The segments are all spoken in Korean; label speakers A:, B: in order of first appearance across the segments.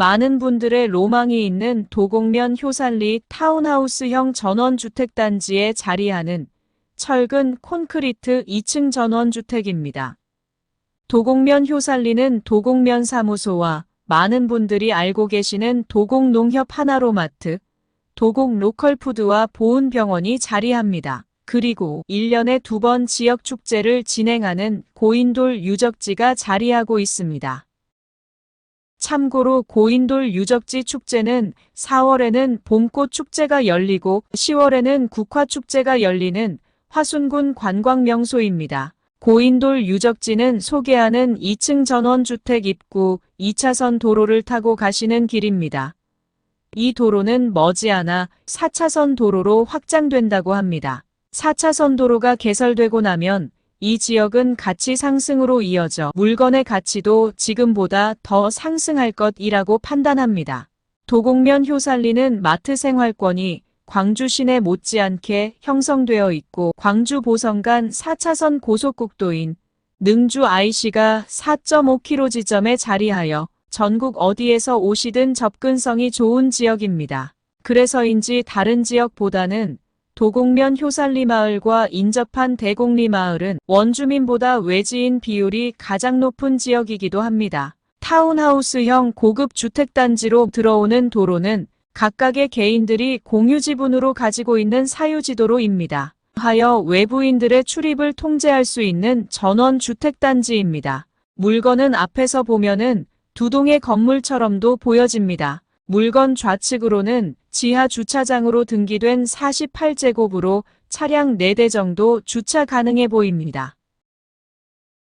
A: 많은 분들의 로망이 있는 도곡면 효산리 타운하우스형 전원주택단지에 자리하는 철근 콘크리트 2층 전원주택입니다. 도곡면 효산리는 도곡면 사무소와 많은 분들이 알고 계시는 도곡농협 하나로마트, 도곡 로컬푸드와 보은병원이 자리합니다. 그리고 1년에 두 번 지역 축제를 진행하는 고인돌 유적지가 자리하고 있습니다. 참고로 고인돌 유적지 축제는 4월에는 봄꽃 축제가 열리고 10월에는 국화 축제가 열리는 화순군 관광 명소입니다. 고인돌 유적지는 소개하는 2층 전원주택 입구 2차선 도로를 타고 가시는 길입니다. 이 도로는 머지않아 4차선 도로로 확장된다고 합니다. 4차선 도로가 개설되고 나면 이 지역은 가치 상승으로 이어져 물건의 가치도 지금보다 더 상승할 것이라고 판단합니다. 도곡면 효산리는 마트 생활권이 광주 시내 못지않게 형성되어 있고 광주 보성 간 4차선 고속국도인 능주 IC가 4.5km 지점에 자리하여 전국 어디에서 오시든 접근성이 좋은 지역입니다. 그래서인지 다른 지역보다는 도곡면 효산리 마을과 인접한 대곡리 마을은 원주민보다 외지인 비율이 가장 높은 지역이기도 합니다. 타운하우스형 고급 주택단지로 들어오는 도로는 각각의 개인들이 공유 지분으로 가지고 있는 사유지도로입니다. 하여 외부인들의 출입을 통제할 수 있는 전원 주택단지입니다. 물건은 앞에서 보면은 두 동의 건물처럼도 보여집니다. 물건 좌측으로는 지하 주차장으로 등기된 48제곱으로 차량 4대 정도 주차 가능해 보입니다.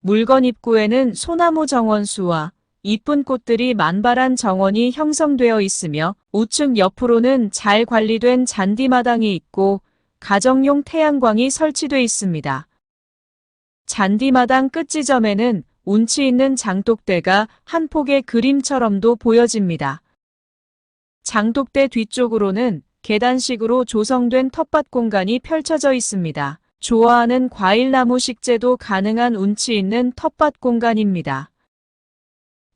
A: 물건 입구에는 소나무 정원수와 이쁜 꽃들이 만발한 정원이 형성되어 있으며 우측 옆으로는 잘 관리된 잔디마당이 있고 가정용 태양광이 설치돼 있습니다. 잔디마당 끝 지점에는 운치 있는 장독대가 한 폭의 그림처럼도 보여집니다. 장독대 뒤쪽으로는 계단식으로 조성된 텃밭 공간이 펼쳐져 있습니다. 좋아하는 과일나무 식재도 가능한 운치 있는 텃밭 공간입니다.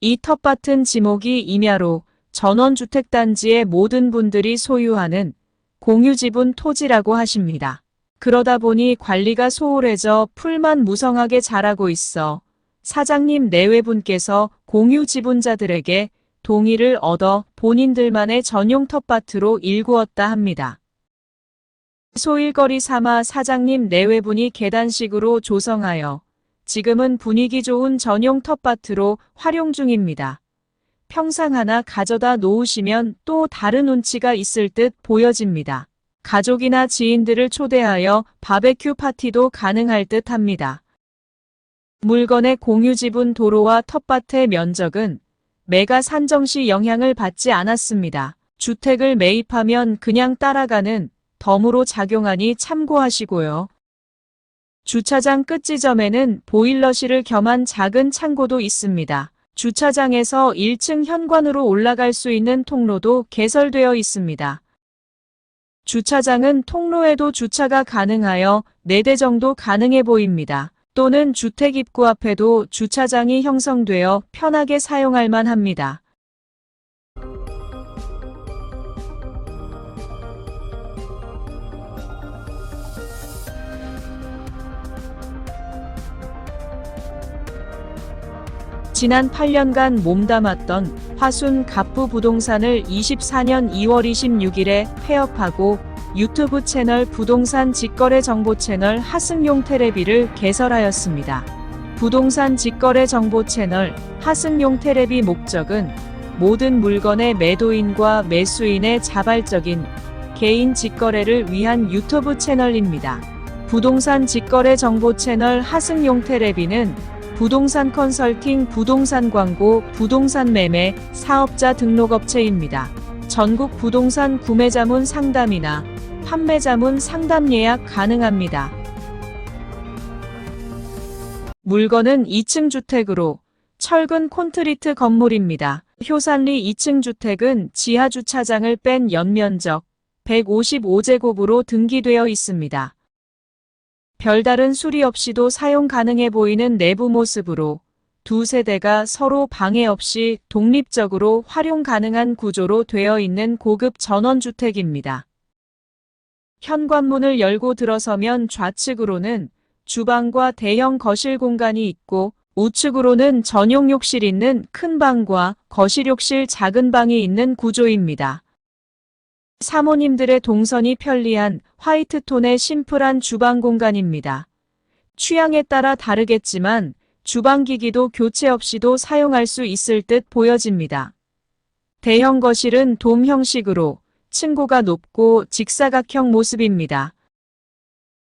A: 이 텃밭은 지목이 임야로 전원주택단지의 모든 분들이 소유하는 공유지분 토지라고 하십니다. 그러다 보니 관리가 소홀해져 풀만 무성하게 자라고 있어 사장님 내외분께서 공유 지분자들에게 동의를 얻어 본인들만의 전용 텃밭으로 일구었다 합니다. 소일거리 삼아 사장님 내외분이 계단식으로 조성하여 지금은 분위기 좋은 전용 텃밭으로 활용 중입니다. 평상 하나 가져다 놓으시면 또 다른 운치가 있을 듯 보여집니다. 가족이나 지인들을 초대하여 바베큐 파티도 가능할 듯 합니다. 물건의 공유 지분 도로와 텃밭의 면적은 매가 산정 시 영향을 받지 않았습니다. 주택을 매입하면 그냥 따라가는 덤으로 작용하니 참고하시고요. 주차장 끝 지점에는 보일러실을 겸한 작은 창고도 있습니다. 주차장에서 1층 현관으로 올라갈 수 있는 통로도 개설되어 있습니다. 주차장은 통로에도 주차가 가능하여 4대 정도 가능해 보입니다. 또는 주택 입구 앞에도 주차장이 형성되어 편하게 사용할 만합니다. 지난 8년간 몸담았던 화순 갑부 부동산을 24년 2월 26일에 폐업하고 유튜브 채널 부동산 직거래 정보 채널 하승용 테레비를 개설하였습니다. 부동산 직거래 정보 채널 하승용 테레비 목적은 모든 물건의 매도인과 매수인의 자발적인 개인 직거래를 위한 유튜브 채널입니다. 부동산 직거래 정보 채널 하승용 테레비는 부동산 컨설팅, 부동산 광고, 부동산 매매, 사업자 등록업체입니다. 전국 부동산 구매자문 상담이나 판매자문 상담 예약 가능합니다. 물건은 2층 주택으로 철근 콘크리트 건물입니다. 효산리 2층 주택은 지하 주차장을 뺀 연면적 155제곱으로 등기되어 있습니다. 별다른 수리 없이도 사용 가능해 보이는 내부 모습으로 두 세대가 서로 방해 없이 독립적으로 활용 가능한 구조로 되어 있는 고급 전원주택입니다. 현관문을 열고 들어서면 좌측으로는 주방과 대형 거실 공간이 있고 우측으로는 전용 욕실 있는 큰 방과 거실 욕실 작은 방이 있는 구조입니다. 사모님들의 동선이 편리한 화이트톤의 심플한 주방 공간입니다. 취향에 따라 다르겠지만 주방기기도 교체 없이도 사용할 수 있을 듯 보여집니다. 대형 거실은 돔 형식으로 층고가 높고 직사각형 모습입니다.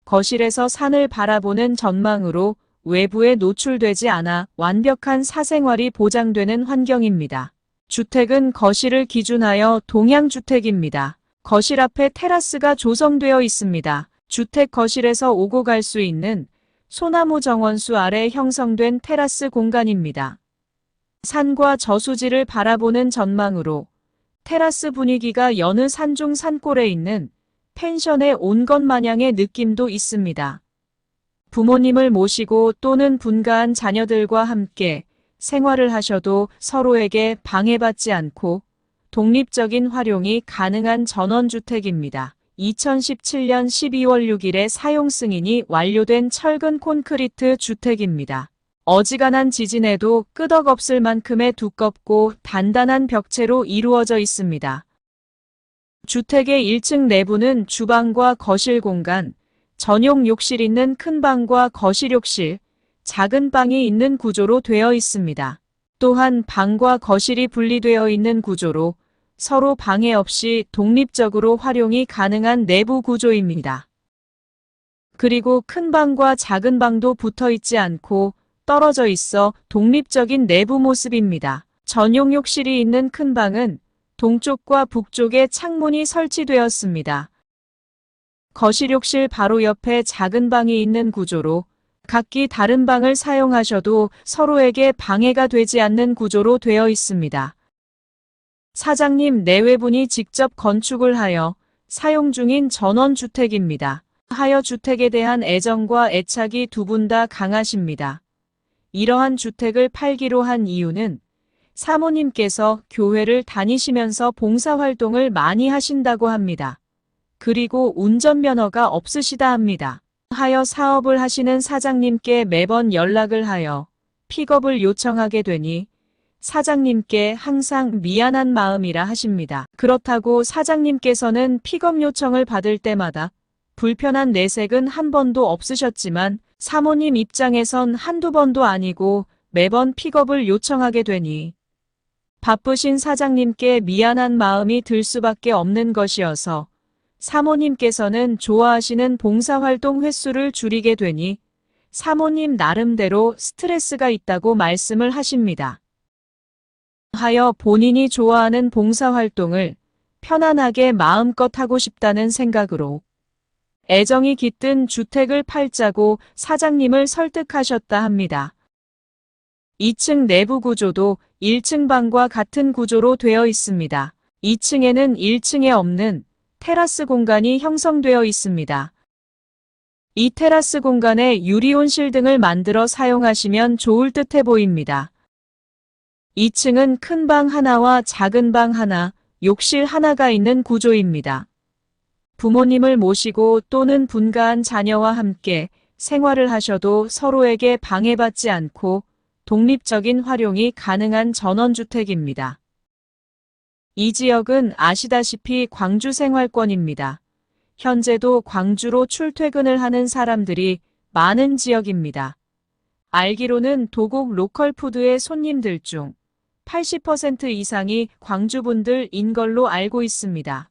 A: 거실에서 산을 바라보는 전망으로 외부에 노출되지 않아 완벽한 사생활이 보장되는 환경입니다. 주택은 거실을 기준하여 동양주택입니다. 거실 앞에 테라스가 조성되어 있습니다. 주택 거실에서 오고 갈 수 있는 소나무 정원수 아래 형성된 테라스 공간입니다. 산과 저수지를 바라보는 전망으로 테라스 분위기가 여느 산중 산골에 있는 펜션에 온 것 마냥의 느낌도 있습니다. 부모님을 모시고 또는 분가한 자녀들과 함께 생활을 하셔도 서로에게 방해받지 않고 독립적인 활용이 가능한 전원주택입니다. 2017년 12월 6일에 사용 승인이 완료된 철근 콘크리트 주택입니다. 어지간한 지진에도 끄덕없을 만큼의 두껍고 단단한 벽체로 이루어져 있습니다. 주택의 1층 내부는 주방과 거실 공간, 전용 욕실 있는 큰 방과 거실 욕실, 작은 방이 있는 구조로 되어 있습니다. 또한 방과 거실이 분리되어 있는 구조로 서로 방해 없이 독립적으로 활용이 가능한 내부 구조입니다. 그리고 큰 방과 작은 방도 붙어 있지 않고 떨어져 있어 독립적인 내부 모습입니다. 전용 욕실이 있는 큰 방은 동쪽과 북쪽에 창문이 설치되었습니다. 거실 욕실 바로 옆에 작은 방이 있는 구조로 각기 다른 방을 사용하셔도 서로에게 방해가 되지 않는 구조로 되어 있습니다. 사장님 내외분이 직접 건축을 하여 사용 중인 전원주택입니다. 하여 주택에 대한 애정과 애착이 두 분 다 강하십니다. 이러한 주택을 팔기로 한 이유는 사모님께서 교회를 다니시면서 봉사활동을 많이 하신다고 합니다. 그리고 운전면허가 없으시다 합니다. 하여 사업을 하시는 사장님께 매번 연락을 하여 픽업을 요청하게 되니 사장님께 항상 미안한 마음이라 하십니다. 그렇다고 사장님께서는 픽업 요청을 받을 때마다 불편한 내색은 한 번도 없으셨지만 사모님 입장에선 한두 번도 아니고 매번 픽업을 요청하게 되니 바쁘신 사장님께 미안한 마음이 들 수밖에 없는 것이어서 사모님께서는 좋아하시는 봉사활동 횟수를 줄이게 되니 사모님 나름대로 스트레스가 있다고 말씀을 하십니다. 하여 본인이 좋아하는 봉사활동을 편안하게 마음껏 하고 싶다는 생각으로 애정이 깃든 주택을 팔자고 사장님을 설득하셨다 합니다. 2층 내부 구조도 1층 방과 같은 구조로 되어 있습니다. 2층에는 1층에 없는 테라스 공간이 형성되어 있습니다. 이 테라스 공간에 유리온실 등을 만들어 사용하시면 좋을 듯해 보입니다. 2층은 큰 방 하나와 작은 방 하나, 욕실 하나가 있는 구조입니다. 부모님을 모시고 또는 분가한 자녀와 함께 생활을 하셔도 서로에게 방해받지 않고 독립적인 활용이 가능한 전원주택입니다. 이 지역은 아시다시피 광주 생활권입니다. 현재도 광주로 출퇴근을 하는 사람들이 많은 지역입니다. 알기로는 도곡 로컬푸드의 손님들 중 80% 이상이 광주분들인 걸로 알고 있습니다.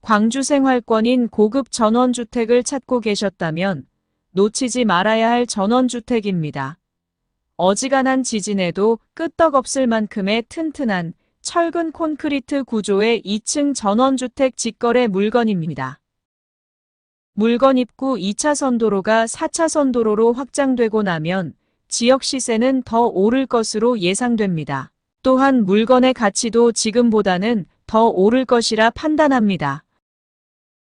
A: 광주 생활권인 고급 전원주택을 찾고 계셨다면 놓치지 말아야 할 전원주택입니다. 어지간한 지진에도 끄떡없을 만큼의 튼튼한 철근 콘크리트 구조의 2층 전원주택 직거래 물건입니다. 물건 입구 2차선 도로가 4차선 도로로 확장되고 나면 지역 시세는 더 오를 것으로 예상됩니다. 또한 물건의 가치도 지금보다는 더 오를 것이라 판단합니다.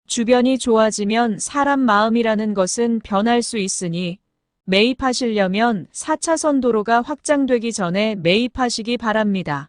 A: 주변이 좋아지면 사람 마음이라는 것은 변할 수 있으니 매입하시려면 4차선 도로가 확장되기 전에 매입하시기 바랍니다.